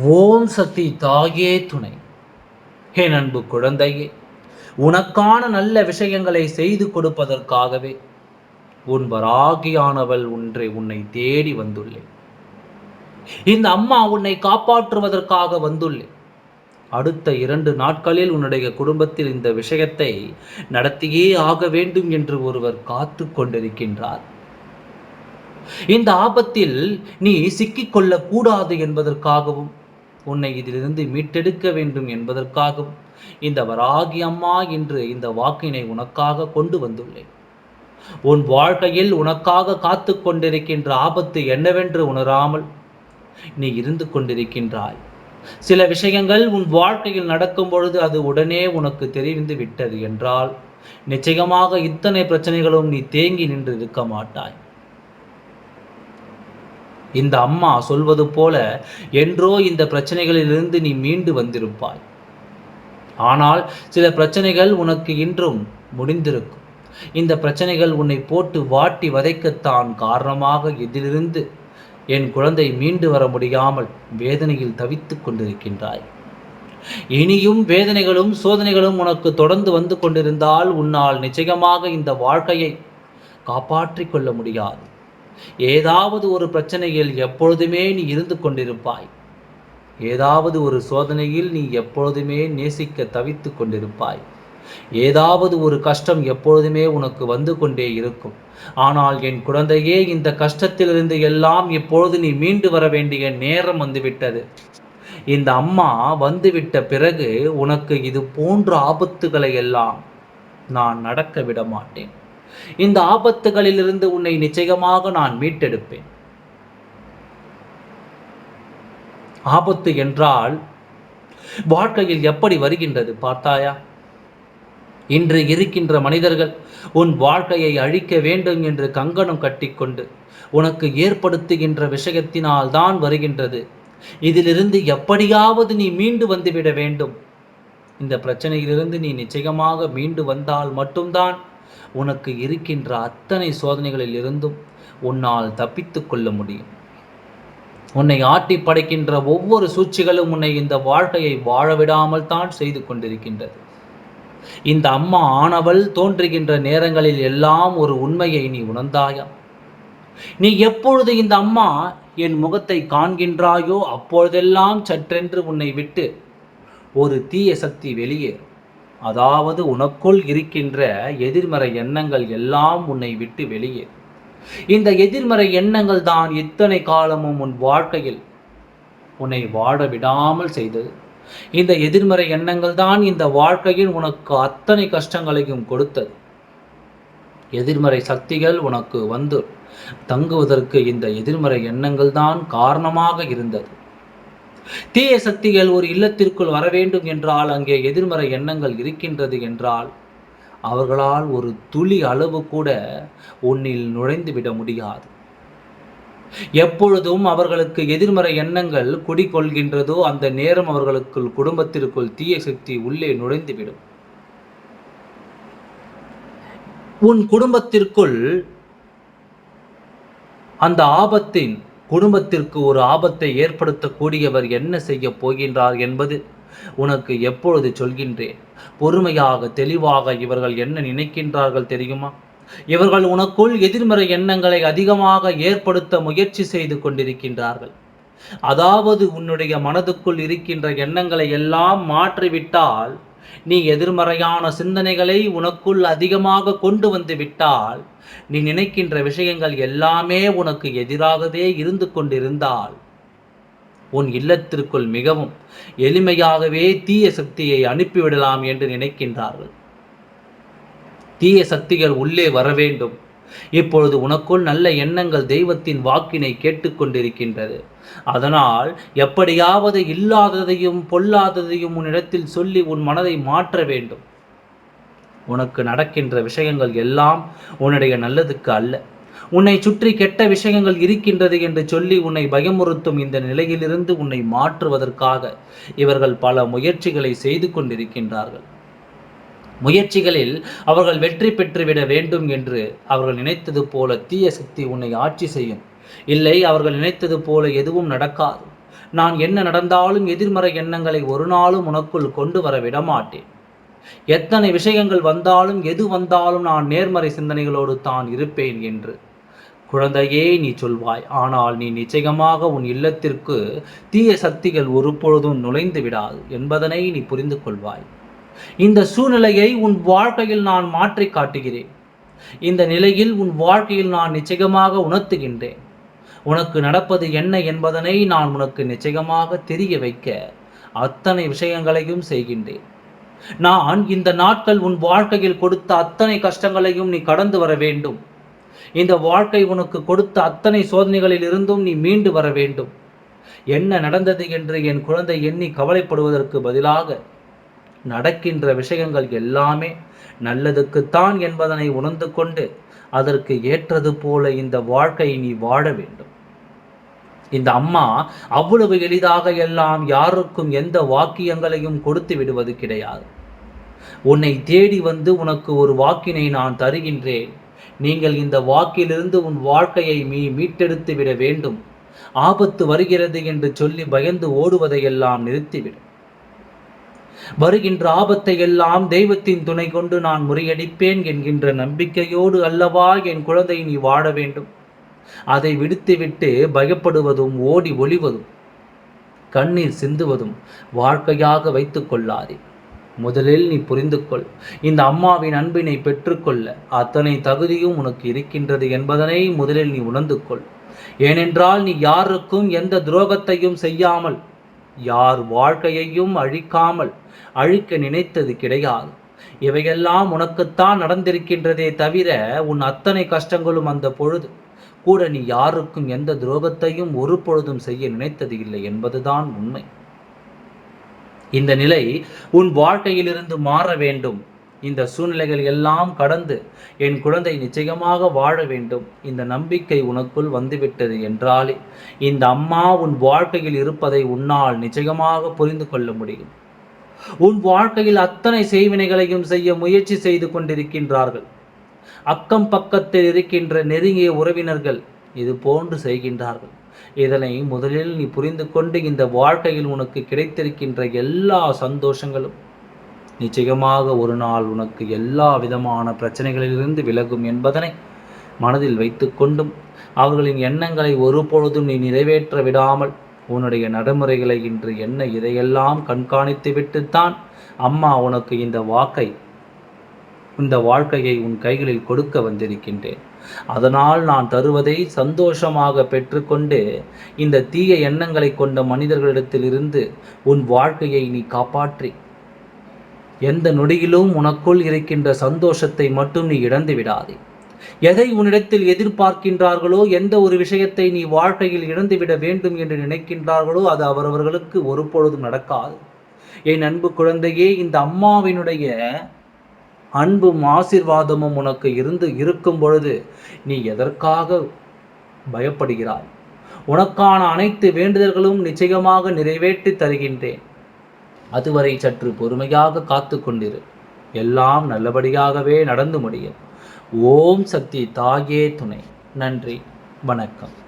ஓம் சக்தி தாயே துணை. ஹே அன்பு குழந்தையே உனக்கான நல்ல விஷயங்களை செய்து கொடுப்பதற்காகவே உன் வராகியானவள் ஒன்றை உன்னை தேடி வந்துள்ளேன். இந்த அம்மா உன்னை காப்பாற்றுவதற்காக வந்துள்ளேன். அடுத்த இரண்டு நாட்களில் உன்னுடைய குடும்பத்தில் இந்த விஷயத்தை நடத்தியே ஆக வேண்டும் என்று ஒருவர் காத்து கொண்டிருக்கின்றார். இந்த ஆபத்தில் நீ சிக்கிக்கொள்ளக்கூடாது என்பதற்காகவும் உன்னை இதிலிருந்து மீட்டெடுக்க வேண்டும் என்பதற்காகவும் இந்த வராகி அம்மா என்று இந்த வாக்கினை உனக்காக கொண்டு வந்துள்ளேன். உன் வாழ்க்கையில் உனக்காக காத்து கொண்டிருக்கின்ற ஆபத்து என்னவென்று உணராமல் நீ இருந்து கொண்டிருக்கின்றாய். சில விஷயங்கள் உன் வாழ்க்கையில் நடக்கும் பொழுது அது உடனே உனக்கு தெரிந்து விட்டது என்றால் நிச்சயமாக இத்தனை பிரச்சனைகளும் நீ தேங்கி நின்று இருக்க மாட்டாய். இந்த அம்மா சொல்வது போல என்றோ இந்த பிரச்சனைகளிலிருந்து நீ மீண்டு வந்திருப்பாய். ஆனால் சில பிரச்சனைகள் உனக்கு இன்றும் முடிந்திருக்கும். இந்த பிரச்சனைகள் உன்னை போட்டு வாட்டி வதைக்கத்தான் காரணமாக இதிலிருந்து என் குழந்தை மீண்டு வர முடியாமல் வேதனையில் தவித்துக் கொண்டிருக்கின்றாய். இனியும் வேதனைகளும் சோதனைகளும் உனக்கு தொடர்ந்து வந்து கொண்டிருந்தால் உன்னால் நிச்சயமாக இந்த வாழ்க்கையை காப்பாற்றிக் கொள்ள முடியாது. ஏதாவது ஒரு பிரச்சனையில் எப்பொழுதுமே நீ இருந்து கொண்டிருப்பாய். ஏதாவது ஒரு சோதனையில் நீ எப்பொழுதுமே நேசிக்க தவித்து கொண்டிருப்பாய். ஏதாவது ஒரு கஷ்டம் எப்பொழுதுமே உனக்கு வந்து கொண்டே இருக்கும். ஆனால் என் குழந்தையே இந்த கஷ்டத்திலிருந்து எல்லாம் இப்பொழுது நீ மீண்டு வர வேண்டிய நேரம் வந்துவிட்டது. இந்த அம்மா வந்துவிட்ட பிறகு உனக்கு இது போன்ற ஆபத்துகளை எல்லாம் நான் நடக்க விட மாட்டேன். இந்த ஆபத்துகளிலிருந்து உன்னை நிச்சயமாக நான் மீட்டெடுப்பேன். ஆபத்து என்றால் வாழ்க்கையில் எப்படி வருகின்றது பார்த்தாயா? இன்று இருக்கின்ற மனிதர்கள் உன் வாழ்க்கையை அழிக்க வேண்டும் என்று கங்கணம் கட்டிக்கொண்டு உனக்கு ஏற்படுத்துகின்ற விஷயத்தினால் தான் வருகின்றது. இதிலிருந்து எப்படியாவது நீ மீண்டு வந்துவிட வேண்டும். இந்த பிரச்சனையிலிருந்து நீ நிச்சயமாக மீண்டு வந்தால் மட்டும்தான் உனக்கு இருக்கின்ற அத்தனை சோதனைகளில் இருந்தும் உன்னால் தப்பித்து கொள்ள முடியும். உன்னை ஆட்டி படைக்கின்ற ஒவ்வொரு சூழ்ச்சிகளும் உன்னை இந்த வாழ்க்கையை வாழவிடாமல் தான் செய்து கொண்டிருக்கின்றது. இந்த அம்மா ஆனவள் தோன்றுகின்ற நேரங்களில் எல்லாம் ஒரு உண்மையை நீ உணர்ந்தாயா? நீ எப்பொழுது இந்த அம்மா என் முகத்தை காண்கின்றாயோ அப்பொழுதெல்லாம் சற்றென்று உன்னை விட்டு ஒரு தீய சக்தி வெளியேறும். அதாவது உனக்குள் இருக்கின்ற எதிர்மறை எண்ணங்கள் எல்லாம் உன்னை விட்டு வெளியே. இந்த எதிர்மறை எண்ணங்கள் தான் இத்தனை காலமும் உன் வாழ்க்கையில் உன்னை வாட விடாமல் செய்தது. இந்த எதிர்மறை எண்ணங்கள் தான் இந்த வாழ்க்கையில் உனக்கு அத்தனை கஷ்டங்களையும் கொடுத்தது. எதிர்மறை சக்திகள் உனக்கு வந்து தங்குவதற்கு இந்த எதிர்மறை எண்ணங்கள் தான் காரணமாக இருந்தது. தீய சக்திகள் ஒரு இல்லத்திற்குள் வர வேண்டும் என்றால் அங்கே எதிர்மறை எண்ணங்கள் இருக்கின்றது என்றால் அவர்களால் ஒரு துளி அளவு கூட உன்னில் நுழைந்து விட முடியாது. எப்பொழுதும் அவர்களுக்கு எதிர்மறை எண்ணங்கள் குடிகொள்கின்றதோ அந்த நேரம் அவர்களுக்குள் குடும்பத்திற்குள் தீய சக்தி உள்ளே நுழைந்துவிடும். உன் குடும்பத்திற்குள் அந்த ஆபத்தின் குடும்பத்திற்கு ஒரு ஆபத்தை ஏற்படுத்தக்கூடியவர் என்ன செய்ய போகின்றார் என்பது உனக்கு எப்பொழுது சொல்கின்றேன். பொறுமையாக தெளிவாக இவர்கள் என்ன நினைக்கின்றார்கள் தெரியுமா? இவர்கள் உனக்குள் எதிர்மறை எண்ணங்களை அதிகமாக ஏற்படுத்த முயற்சி செய்து கொண்டிருக்கின்றார்கள். அதாவது உன்னுடைய மனதுக்குள் இருக்கின்ற எண்ணங்களை எல்லாம் மாற்றிவிட்டால் நீ எதிர்மறையான சிந்தனைகளை உனக்குள் அதிகமாக கொண்டு வந்து விட்டால் நீ நினைக்கின்ற விஷயங்கள் எல்லாமே உனக்கு எதிராகவே இருந்து கொண்டிருந்தால் உன் இல்லத்திற்குள் மிகவும் எளிமையாகவே தீய சக்தியை அனுப்பிவிடலாம் என்று நினைக்கின்றார்கள். தீய சக்திகள் உள்ளே வர வேண்டும். இப்பொழுது உனக்குள் நல்ல எண்ணங்கள் தெய்வத்தின் வாக்கினை கேட்டுக்கொண்டிருக்கின்றது. அதனால் எப்படியாவது இல்லாததையும் பொல்லாததையும் உன்னிடத்தில் சொல்லி உன் மனதை மாற்ற வேண்டும். உனக்கு நடக்கின்ற விஷயங்கள் எல்லாம் உன்னுடைய நல்லதுக்கு அல்ல. உன்னை சுற்றி கெட்ட விஷயங்கள் இருக்கின்றது என்று சொல்லி உன்னை பயமுறுத்தும் இந்த நிலையிலிருந்து உன்னை மாற்றுவதற்காக இவர்கள் பல முயற்சிகளை செய்து கொண்டிருக்கின்றார்கள். முயற்சிகளில் அவர்கள் வெற்றி பெற்றுவிட வேண்டும் என்று அவர்கள் நினைத்தது போல தீய சக்தி உன்னை ஆட்சி செய்யும். இல்லை அவர்கள் நினைத்தது போல எதுவும் நடக்காது. நான் என்ன நடந்தாலும் எதிர்மறை எண்ணங்களை ஒரு நாளும் உனக்குள் கொண்டு வர விடமாட்டேன். எத்தனை விஷயங்கள் வந்தாலும் எது வந்தாலும் நான் நேர்மறை சிந்தனைகளோடு தான் இருப்பேன் என்று. குழந்தையே நீ சொல்வாய் ஆனால் நீ நிச்சயமாக உன் இல்லத்திற்கு தீய சக்திகள் ஒருபொழுதும் நுழைந்து விடாது என்பதனை நீ புரிந்து கொள்வாய். இந்த சூழ்நிலையை உன் வாழ்க்கையில் நான் மாற்றி காட்டுகிறேன். இந்த நிலையில் உன் வாழ்க்கையில் நான் நிச்சயமாக உணர்த்துகின்றேன். உனக்கு நடப்பது என்ன என்பதனை நான் உனக்கு நிச்சயமாக தெரிய வைக்க அத்தனை விஷயங்களையும் செய்கின்றேன். நான் இந்த நாட்கள் உன் வாழ்க்கையில் கொடுத்த அத்தனை கஷ்டங்களையும் நீ கடந்து வர வேண்டும். இந்த வாழ்க்கை உனக்கு கொடுத்த அத்தனை சோதனைகளில் இருந்தும் நீ மீண்டு வர வேண்டும். என்ன நடந்தது என்று என் குழந்தை எண்ணி கவலைப்படுவதற்கு பதிலாக நடக்கின்ற விஷயங்கள் எல்லாமே நல்லதுக்குத்தான் என்பதனை உணர்ந்து கொண்டு அதற்கு ஏற்றது போல இந்த வாழ்க்கையை நீ வாழ வேண்டும். இந்த அம்மா அவ்வளவு எளிதாக எல்லாம் யாருக்கும் எந்த வாக்கியங்களையும் கொடுத்து விடுவது கிடையாது. உன்னை தேடி வந்து உனக்கு ஒரு வாக்கினை நான் தருகின்றேன். நீங்கள் இந்த வாக்கிலிருந்து உன் வாழ்க்கையை மீ மீட்டெடுத்து விட வேண்டும். ஆபத்து வருகிறது என்று சொல்லி பயந்து ஓடுவதையெல்லாம் நிறுத்திவிடும் வருகின்ற ஆபத்தை எல்லாம் தெய்வத்தின் துணை கொண்டு நான் முறியடிப்பேன் என்கின்ற நம்பிக்கையோடு அல்லவா என் குழந்தை நீ வாழ வேண்டும். அதை விடுத்துவிட்டு பயப்படுவதும் ஓடி ஒளிவதும் கண்ணீர் சிந்துவதும் வாழ்க்கையாக வைத்துக் கொள்ளாதே. முதலில் நீ புரிந்து கொள் இந்த அம்மாவின் அன்பினை பெற்றுக்கொள்ள அத்தனை தகுதியும் உனக்கு இருக்கின்றது என்பதனை முதலில் நீ உணர்ந்து கொள் ஏனென்றால் நீ யாருக்கும் எந்த துரோகத்தையும் செய்யாமல் யார் வாழ்க்கையையும் அழிக்காமல் அழிக்க நினைத்தது கிடையாது. இவையெல்லாம் உனக்குத்தான் நடந்திருக்கின்றதே தவிர உன் அத்தனை கஷ்டங்களும் அந்த பொழுது. கூட நீ யாருக்கும் எந்த துரோகத்தையும் ஒரு பொழுதும் செய்ய நினைத்தது இல்லை என்பதுதான் உண்மை. இந்த நிலை உன் வாழ்க்கையிலிருந்து மாற வேண்டும். இந்த சூழ்நிலைகள் எல்லாம் கடந்து என் குழந்தை நிச்சயமாக வாழ வேண்டும். இந்த நம்பிக்கை உனக்குள் வந்துவிட்டது என்றாலே இந்த அம்மா உன் வாழ்க்கையில் இருப்பதை உன்னால் நிச்சயமாக புரிந்து கொள்ள முடியும். உன் வாழ்க்கையில் அத்தனை செய்வினைகளையும் செய்ய முயற்சி செய்து கொண்டிருக்கின்றார்கள். அக்கம் பக்கத்தில் இருக்கின்ற நெருங்கிய உறவினர்கள் இது போன்று செய்கின்றார்கள். இதனை முதலில் நீ புரிந்து கொண்டு இந்த வாழ்க்கையில் உனக்கு கிடைத்திருக்கின்ற எல்லா சந்தோஷங்களும் நிச்சயமாக ஒரு நாள் உனக்கு எல்லா விதமான பிரச்சனைகளிலிருந்து விலகும் என்பதனை மனதில் வைத்துக்கொண்டும் அவர்களின் எண்ணங்களை ஒருபொழுதும் நீ நிறைவேற்ற விடாமல் உன்னுடைய நடைமுறைகளை இன்று என்ன இதையெல்லாம் கண்காணித்து விட்டுத்தான் அம்மா உனக்கு இந்த வாக்கை இந்த வாழ்க்கையை உன் கைகளில் கொடுக்க வந்திருக்கின்றேன். அதனால் நான் தருவதை சந்தோஷமாக பெற்றுக்கொண்டு இந்த தீய எண்ணங்களை கொண்ட மனிதர்களிடத்திலிருந்து உன் வாழ்க்கையை நீ காப்பாற்றி எந்த நொடியிலும் உனக்குள் இருக்கின்ற சந்தோஷத்தை மட்டும் நீ இழந்து விடாதே. எதை உன்னிடத்தில் எதிர்பார்க்கின்றார்களோ எந்த ஒரு விஷயத்தை நீ வாழ்க்கையில் இழந்துவிட வேண்டும் என்று நினைக்கின்றார்களோ அது அவரவர்களுக்கு ஒரு பொழுதும் நடக்காது. என் அன்பு குழந்தையே இந்த அம்மாவினுடைய அன்பும் ஆசிர்வாதமும் உனக்கு இருந்து இருக்கும் பொழுது நீ எதற்காக பயப்படுகிறாய்? உனக்கான அனைத்து வேண்டுதல்களும் நிச்சயமாக நிறைவேற்றி தருகின்றேன். அதுவரை சற்று பொறுமையாக காத்து கொண்டிரு. எல்லாம் நல்லபடியாகவே நடந்து முடியும். ஓம் சக்தி தாயே துணை. நன்றி. வணக்கம்.